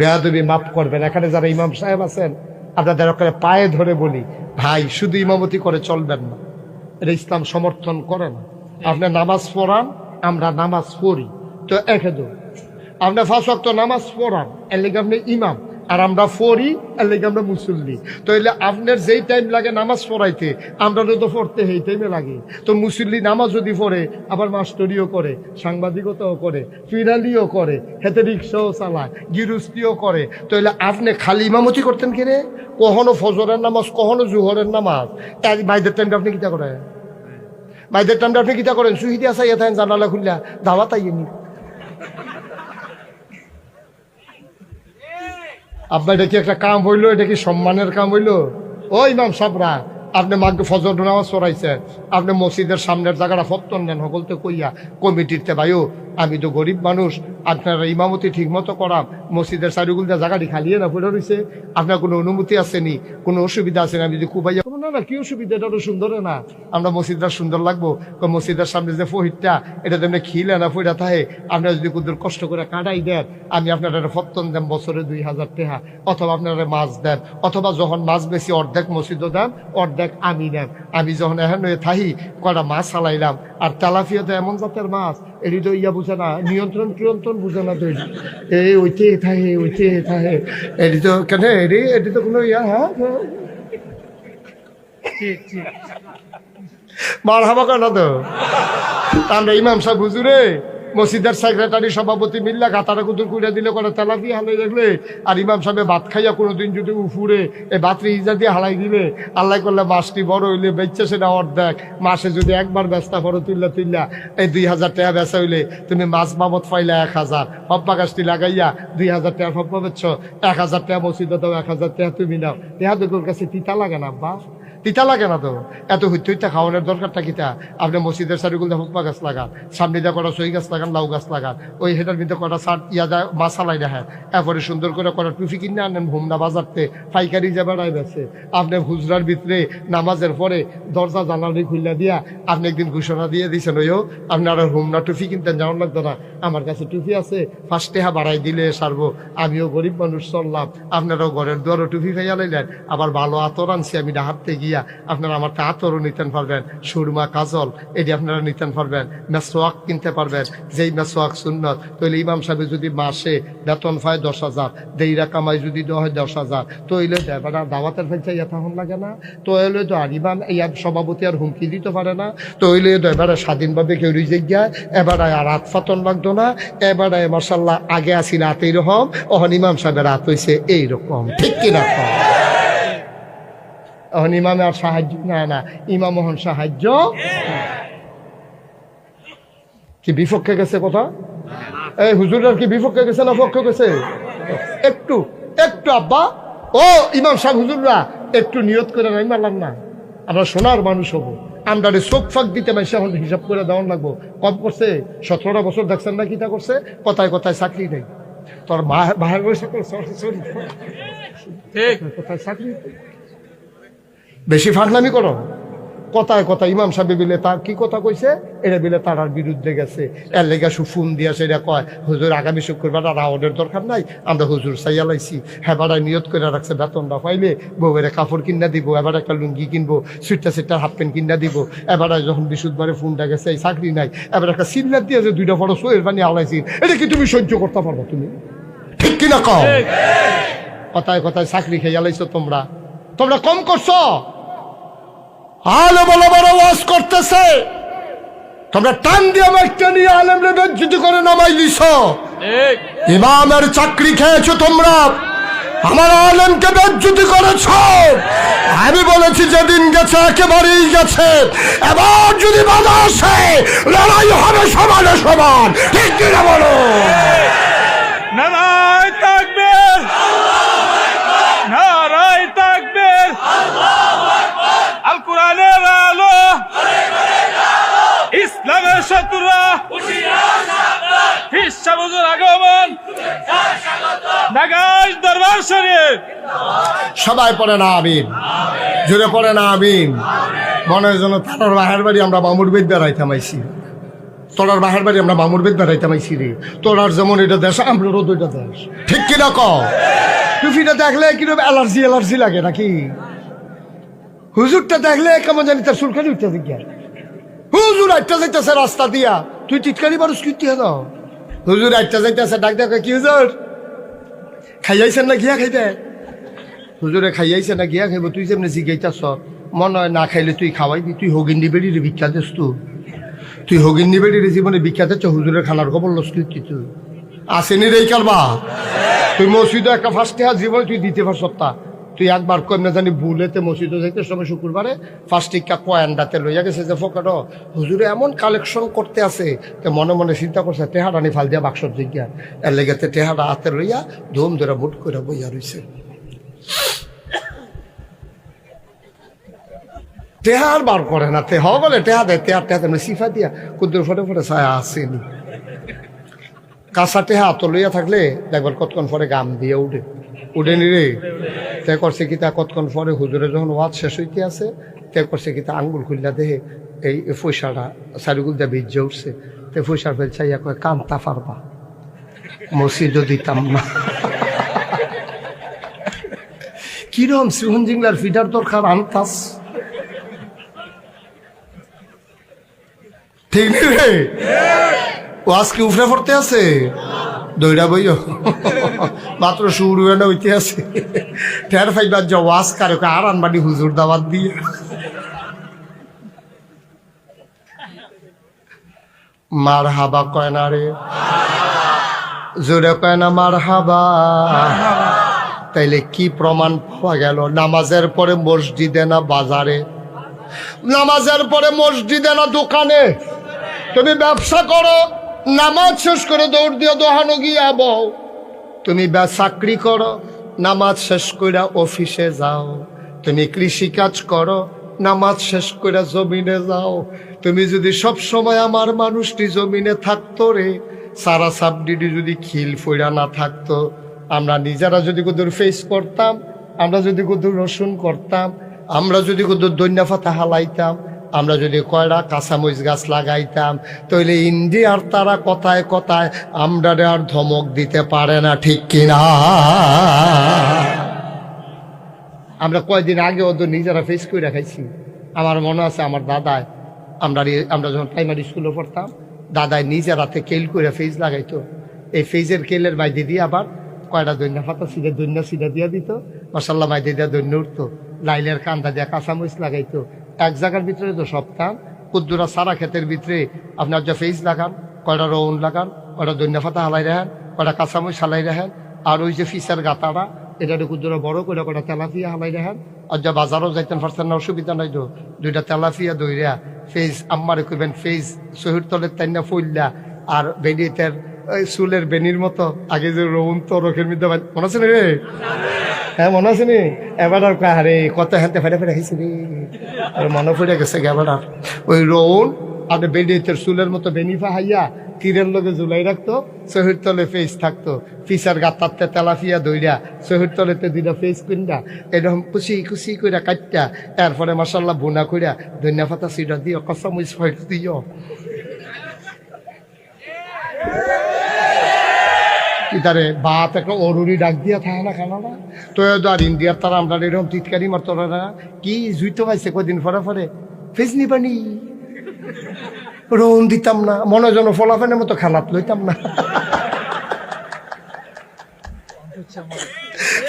বেয়াদবি মাফ করবেন। এখানে যারা ইমাম সাহেব আছেন, আপনাদের ওখানে পায়ে ধরে বলি, ভাই, শুধু ইমামতি করে চলবেন না। এটা ইসলাম সমর্থন করে না। আপনি নামাজ পড়ান, আমরা নামাজ পড়ি। তো একে দো ফার্স্ট ওয়াক্ত নামাজ পড়ান, এর আপনি ইমাম। আর আমরা পড়ি আর লেগে আমরা মুসল্লি। তো এলে আপনার যেই টাইম লাগে নামাজ পড়াইতে, আমরা তো পড়তে সেই টাইমে লাগে। তো মুসল্লি নামাজ যদি পড়ে, আবার মাস্টরিও করে, সাংবাদিকতাও করে, ফিরালিও করে হেতে রিক্সাও চালায় গিরুস্তিও করে। তো এলে আপনি খালি ইমামতি করতেন কিরে? কখনো ফজরের নামাজ, কখনো জুহরের নামাজ। তাই ভাইদের টাইমটা আপনি কিতা করেন? ভাইদের টাইমটা আপনি কিতা করেন? সুহিদি আসা ইয়ে থাকেন জানালা খুললা দাওয়াত আইনি আপনার এটা কি একটা কাম হইল? এটা কি সম্মানের কাম হইল? ও ইমাম সাবরা, আপনি মাকে ফজর নামাজ পড়াইছে আপনি মসজিদের সামনের জায়গাটা ফত্তন নেন সকলতে কইয়া কমিটিতে ভাইও, আমি তো গরিব মানুষ, আপনার ইমামতি ঠিক মতো করাম, মসজিদের চারিগুলটা জায়গাটি খালিয়ে না পড়ে রয়েছে আপনার কোনো অনুমতি আসেনি, কোনো অসুবিধা আসেনি, আমি যদি কুবাইয়া না, কি অসুবিধা? এটা তো সুন্দর না। আমরা মসজিদটা সুন্দর লাগবো। মসজিদের সামনে যে ফহিরটা এটা তেমনি খিলে না ফইরা থাকে। আপনারা যদি কুদুর কষ্ট করে কাটাই দেন, আমি আপনার ফত্তন দেন, বছরে দুই হাজার টাকা অথবা আপনারা মাছ দেন, অথবা যখন মাছ বেশি, অর্ধেক মসজিদও দেন, অর্ধেক আমি নেন। আমি যখন এখন থাহি কটা মাছ চালাইলাম। আর তেলাফিয়া তো এমন জাতের মাছ, এটি তো ইয়া বুঝে না, নিয়ন্ত্রণ নিয়ন্ত্রণ বুঝে না তো এই ওইতে থাকে ওইতে থাকে এটি তো কেন, এটি এটি তো কোনো ইয়া হ্যাঁ? মার হাবা কেন তো? আমরা ইমাম সাহেব হুজুরে, মসজিদের সেক্রেটারি সভাপতি মিল্লা গাতারা কুতুর কুড়ে দিলে করে তেলাপি হালাই দেখলে, আর ইমাম সাহেব ভাত খাইয়া কোনোদিন যদি উফুরে এই ভাতরি ইজা দিয়ে হালাই দিলে, আল্লাহ করলে মাসটি বড় হইলে বেচছে সেটা অর্ধেক। মাসে যদি একবার ব্যস্তা বড় তুললা তুললা এই দুই হাজার টাকা বেচা হইলে তুমি মাছ বাবদ পাইলা এক হাজার হব্বা গাছটি লাগাইয়া দুই হাজার টাকা হব্বা বেচছ এক হাজার টাকা মসজিদে দাও, এক হাজার টাকা তুমি নাও। তোর কাছে তিতা লাগে না বা তিতা লাগে না তো? এত হইতে খাওয়ানোর দরকারটা কিতা আপনি মসজিদের চারিগুল হুকমা গাছ লাগান, সামনে দিয়ে কটা সই গাছ লাগান, লাউ গাছ লাগান, ওই হেটার ভিতরে কটা সার ইয়া যায় মাসালাই দেখেন এরপরে সুন্দর করে কটা টুফি কিনে আনেন, হোমনা বাজারতে পাইকারি যে বেড়াই বেছে। আপনি হুজরার ভিতরে নামাজের পরে দরজা, জানালি খুললা দিয়া আপনি একদিন ঘোষণা দিয়ে দিয়েছেন ওইও আপনারা হোমনা টুফি কিনতেন, যাওয়ার লাগতো না। আমার কাছে টুফি আছে ফার্স্ট টেহা বাড়াই দিলে সারবো। আমিও গরিব মানুষ চললাম, আপনারাও ঘরের দুয়ারও টুফি খাইয়া লাইলেন, আবার ভালো আতর আনছি, আমি ডাহাতে গিয়া আপনারা আমার তা আতরও নিতেন পারবেন, সুরমা কাজল, এটি আপনারা নিতেন পারবেন মেসোয়াক কিনতে পারবেন, যেই মেসোয়াক সুন্নত তাহলে ইমাম সাহেব যদি মাসে বেতন পায় দশ হাজার, দেইরা কামাই যদি হয় দশ হাজার তো এলে এবার দাওয়াতের ফেলছে, ইয়া তখন লাগে না। তো এলে তো আর ইমাম ইয়ার সভাপতি আর হুমকি দিতে পারে না। তো এলে তো এবারে স্বাধীনভাবে কেউ রিজে গিয়া এবারে আর রাত ফাতন লাগতো না, এবারে মার্শাল্লাহ আগে আসি রাত এইরকম অহন ইমাম সাহেবের রাত হয়েছে এইরকম, ঠিক কিনা এখন ইমামে আর সাহায্য না না ইমাম মোহন সাহায্য। কি বিপক্ষে গেছে কথা? এই হুজুরের কি বিপক্ষে গেছে না পক্ষে গেছে? একটু একটু আব্বা। ও ইমাম সাহেব হুজুররা একটু নিয়ত করে নাই মারলাম না। আমরা সোনার মানুষ হব। আমরা চোখ ফাঁক দিতে মাইসে এখন হিসাব করে দেওয়ার লাগবো। কম করছে সতেরোটা বছর দেখছেন না কিটা করছে? কথায় কথায় চাকরি নেই। তোর মা বাহির বসে কোথায় চাকরি? বেশি ফাটলামি করো। কথায় কথা ইমাম সাহেব বিলে তার কি কথা কইছে? এটা বিলে তারার বিরুদ্ধে গেছে। এর লেগে সুফুন দিয়া সেটা কয় হুজুর আগামী শুক্রবার আর আওয়ার্ডের দরকার নাই আমরা হুজুর চাইয়া লাইছি। হেবারায় নিয়ত করে রাখছে বেতনটা পাইলে বউয়ের কাপড় কিনা দিব এবার একটা লুঙ্গি কিনবো সুইটার সেটার হাফ প্যান্ট কিনা দিব। এবারে যখন বিশুদ্ধবারে ফোনটা গেছে এই চাকরি নাই। এবার একটা সিলিন্ডার দিয়ে যে দুইটা বড় সোয়ের বানিয়ে আলাইছি এটা কি তুমি সহ্য করতে পারব তুমি? ঠিক কিনা কও? কথায় কথায় চাকরি খেয়ে আলাইছো তোমরা। তোমরা কম করছ। আলো বড় বড় ওয়াজ করতেছে। তোমরা টান দিয়ে একটা নিয়ে আলেমরে বেজ্জিত করে নামাই দিছ। ইমামের চাকরি খেয়েছো তোমরা। আমার আলেমকে বেজ্জুতি করেছ। আমি বলেছি যেদিন গেছে একেবারেই গেছে। এবার যদি বাধা আসে লড়াই হবে সমানে সমান। ঠিক কিনা বলো? নারায় তাকবীর সবাই পড়ে না, আমিন। জোরে পড়ে না, আমিন। মনে হয় যেন তার বাহের বাড়ি আমরা বামুর বেদ বেড়াইতাম আইসি তোরার বাহার বাড়ি আমরা মামুর বেদ বেড়াইতাম আইছি রে। তোরার যেমন এটা দেশ, আমরারও দুইটা দেশ। ঠিক ক টুফিটা দেখলে কীরকম অ্যালার্জি অ্যালার্জি লাগে নাকি? হুজুরটা দেখলে কেমন জানি তার সুলকানি উঠতে দিকে হুজুর আটটা যাইতেছে রাস্তা দিয়া। তুই টিটকারি মানুষ কীর্তি দাও? হুজুর আটটা যাইতেছে, ডাক দেখো কি হুজুর? খাইয়াইছেন না গিয়া খাইতে? হুজুরে খাইয়াইছে না, গিয়া খাইব, তুই যেমনি জিগাইতাছ, মনে হয় না খাইলে তুই খাওয়াইবি তুই হগিন্দি বেড়ির বিখ্যাত দিস তুই হগিন্দি বেড়ির জীবনে বিখ্যাত হচ্ছে হুজুরের খানার খবর লস তুই? আসেনি রে কারবা তুই মসজিদ একটা ফার্স্ট হাত জীবনে তুই দিতে পারছ তা। তুই একবার কম না জানি ভুলেতে মসজিদে যাইতে সময় শুক্রবারে ফার্স্ট টিকা কয়েনটাতে লইয়া গেছে যে, ফোকাট, হুজুরে এমন কালেকশন করতে আছে তে মনে মনে চিন্তা করছে টেহাটা নি ফাল দিয়া বাক্সর জিজ্ঞা এর লেগেতে টেহাটা হাতে লইয়া ধুম ধরে মুট করে বইয়া রইছে। টেহার বার করে না তেহ বলে, টেহা দেয় তেহার টেহা তেমনি সিফা দিয়া, কুদ্দুর ফটে ফটে ছায়া আসেনি কাঁচা টেহা তো লইয়া থাকলে দেখবার কতক্ষণ পরে গাম দিয়ে উঠে। উঠে নি রে। তে করছে কি তা কতক্ষণ পরে হুজুরে যখন ওয়াজ শেষ হইতে আছে, তে করছে কি তা আঙ্গুল খুললা দেহে এই পয়সাটা সারিগুল দিয়ে ভিজে উঠছে। তে পয়সার ফেল চাইয়া কয় কামতা পারবা। মসজিদও দিতাম না। কিরম শ্রীহন জিংলার ফিডার দরকার? আনতাস ঠিক রে? ও আজকে উফরে পড়তে আছে? দইরা বইও। মাত্র শুরু না হইতে আছে। ঠের ফাইবার যা ওয়াজ কারে আর আনবানি হুজুর দাওয়াত দিয়ে। মার হাবা কয় না রে? জোরে কয় না মার হাবা তাইলে কি প্রমাণ পাওয়া গেল? নামাজের পরে মসজিদে না বাজারে? নামাজের পরে মসজিদে না দোকানে? তুমি ব্যবসা করো, নামাজ শেষ করে দৌড় দিয়ে দোহানো গিয়া বও। তুমি চাকরি করো, নামাজ শেষ করে অফিসে যাও। তুমি কৃষি কাজ করো, নামাজ শেষ করে জমিনে যাও। তুমি যদি সব সময় আমার মানুষটি জমিনে থাকতো রে, সারা সাবডিডি যদি খিল ফইরা না থাকতো আমরা নিজেরা যদি কুদুর ফেস করতাম, আমরা যদি কুদুর রসুন করতাম, আমরা যদি কুদুর দৈন্য ফাতা হালাইতাম, আমরা যদি কয়টা কাঁচামরিচ গাছ লাগাইতাম তাহলে ইন্ডিয়ার তারা কথায় কথায় আমরা আর ধমক দিতে পারে না, ঠিক কিনা আমরা কয়েকদিন আগে ওদের নিজেরা ফেস করে খাইছি। আমার মনে আছে আমার দাদায় আমরা আমরা যখন প্রাইমারি স্কুলে পড়তাম দাদায় নিজের হাতে কেল করে ফেজ লাগাইতো। এই ফেজের কেলের মাইদি দিয়ে আবার কয়টা দৈন্য ফাতা সিধে দৈন্য, সিধা দিয়ে দিত। মশাল্লা মাইদি দিয়ে দৈন্য উঠতো। লাইলের কান্দা দিয়ে কাঁচামরিচ লাগাইতো। এক জায়গার ভিতরে তো সপ্তাহ কুদ্দুরা সারা ক্ষেতের ভিতরে আপনার যে ফেজ লাগান, কয়টা রৌন লাগান, কয়টা দৈন্য ফাতা হালাই রাখেন, কয়টা কাঁচামরিচ হালাই রাখেন, আর ওই যে ফিসের গাতাটা এটা কুদ্দুরা বড় করে কয়টা তেলাপিয়া হালাই রাখেন। আর যা বাজারও যাইতেন পারছেন না, অসুবিধা নাই তো। দুইটা তেলাপিয়া দইরা ফেজ আম্মারে কইবেন ফেজ শহীদ তলের তাইনা ফইল্লা, আর বেনিতের ওই চুলের বেনির মতো। আগে যে রৌন তো রোখের মধ্যে মনে আছে রে? হ্যাঁ মনে আছে নি? এবার আর কয়, আরে কত হাতে ফেটে ফেটে খাইছি রে? আর মনে পড়ে গেছে এবার আর। ওই রৌন আর বেনিতের চুলের মতো বেনিফা হাইয়া তীরের লগে ঝুলাই রাখতো শহীদ তলে ফেস থাকতো। ফিসার গাতারতে তেলাফিয়া দইরা শহীদ তলেতে দুইটা ফেস কিনরা এরকম কুচি কুচি কইরা কাটটা এরপরে মশাল্লা বোনা কইরা ধনিয়া পাতা দিও ফয়েট দিও। ইতারে বাত একটা অরুরি ডাক দিয়া থাকে না কেন না? তো আর ইন্ডিয়ার তারা আমরা এরকম টিটকারি মারতো না। কি জুইতো পাইছে কদিন পরে ফরে ফেস নিবানি রোন দিতাম না। মনে যেন ফলাফেনের মতো খালাত লইতাম না।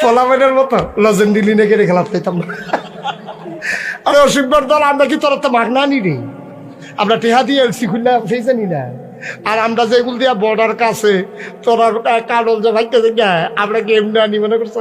ফলাফেনের মতো লজেন্ডি লিনে কেড়ে খেলাত লইতাম না। আরে অসুখবার দল, আমরা কি তোর তো মাগনা নি রে? আমরা টেহা দিয়ে এলসি খুললে ফেসে নি না। আর আমরা যেগুলো দিয়া বর্ডার কাছে, তোরা কাডল যে ভাইকে যে আমরা কি এমনি আনি মনে করছ?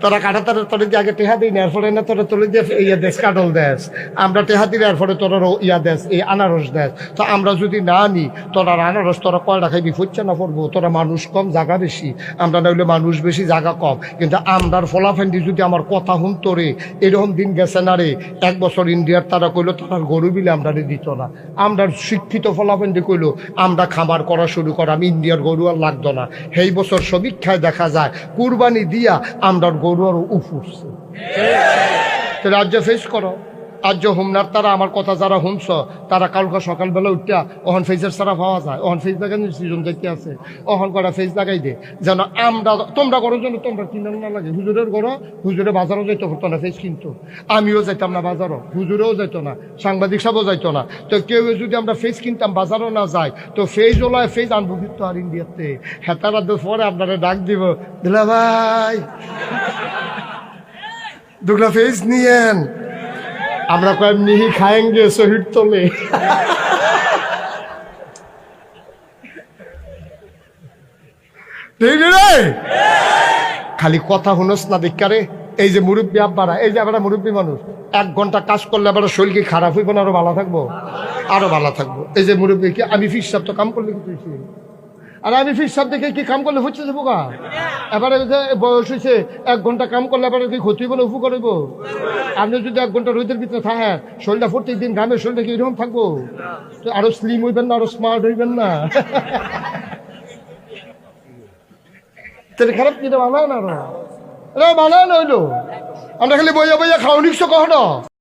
তোরা কাটা তারা তোর দিয়ে আগে টেহা দিই না এরপরে না তোরা তোর দিয়ে ইয়ে দেশ কাডল দেশ। আমরা টেহা দিলে এরপরে তোরা রো- ইয়া দেশ, এই আনারস দেশ। তো আমরা যদি না আনি, তোরা আনারস, তোরা কয়টা খাইবি, ফুচ্ছে না পড়ব? তোরা মানুষ কম জায়গা বেশি। আমরা না নইলে মানুষ বেশি জায়গা কম। কিন্তু আমরার ফলাফেন্ডি যদি আমার কথা শুনতো রে, এরকম দিন গেছে না রে, এক বছর ইন্ডিয়ার তারা কইলো তারা গরু বিলে আমরা দিত না। আমরা শিক্ষিত ফলাফেন্ডি কইলো আমরা খামার করা শুরু করাম আমি ইন্ডিয়ার গরু আর লাগতো না। সেই বছর সমীক্ষায় দেখা যায় কুরবানি দিয়া আমরা গরু আর উফ রাজ্য ফেস করো। আজ হুমনার তারা আমার কথা যারা শুনছ তারা কালকে সকালবেলা উঠিয়া অহন ফেজের সারা পাওয়া যায় অহন ফেজ লাগাই সিজন যাইতে আছে অহন করা ফেজ দেখাই দে যেন আমরা তোমরা করো জন্য তোমরা কিনার না লাগে হুজুরের ঘর হুজুরে বাজারও যাইতে হতো না ফেজ কিন্তু আমিও যাইতাম না বাজারও হুজুরেও যাইতো না সাংবাদিক সাহেবও যাইতো না তো কেউ যদি আমরা ফেজ কিনতাম বাজারও না যাই তো ফেজ ওলায় ফেজ আনব কিন্তু আর ইন্ডিয়াতে হেতারা পরে আপনারা ডাক দিব দিলা ভাই দুগলা ফেজ নিয়েন আমরা কয়েক মিহি খায়েঙ্গে শহীদ তোলে। খালি কথা শুনোস না দেখারে এই যে মুরব্বী আব্বারা, এই যে আমরা মুরব্বী মানুষ, এক ঘণ্টা কাজ করলে আবার শরীর কি খারাপ হইব না, আরও ভালো থাকব? আরও ভালো থাকব। এই যে মুরব্বী কি, আমি ফিস তো কাম করলে কি আর আমি সাহেব দেখে কি কাম করলে হচ্ছে এবারে বয়স হয়েছে, এক ঘণ্টা কাম করলে এবারে কি ক্ষতি আপনি যদি এক ঘণ্টা রোদের ভিতরে শরীরটা দিন শরীরটা কি এরকম থাকব? আরও স্লিম হইবেন না, আরও স্মার্ট হইবেন না। তাহলে খারাপ কিনা বানায় না আরও আরে বানায় না হইল। আমরা খালি বইয়া বইয়া খাওয়া নিচ্ছ কখনো?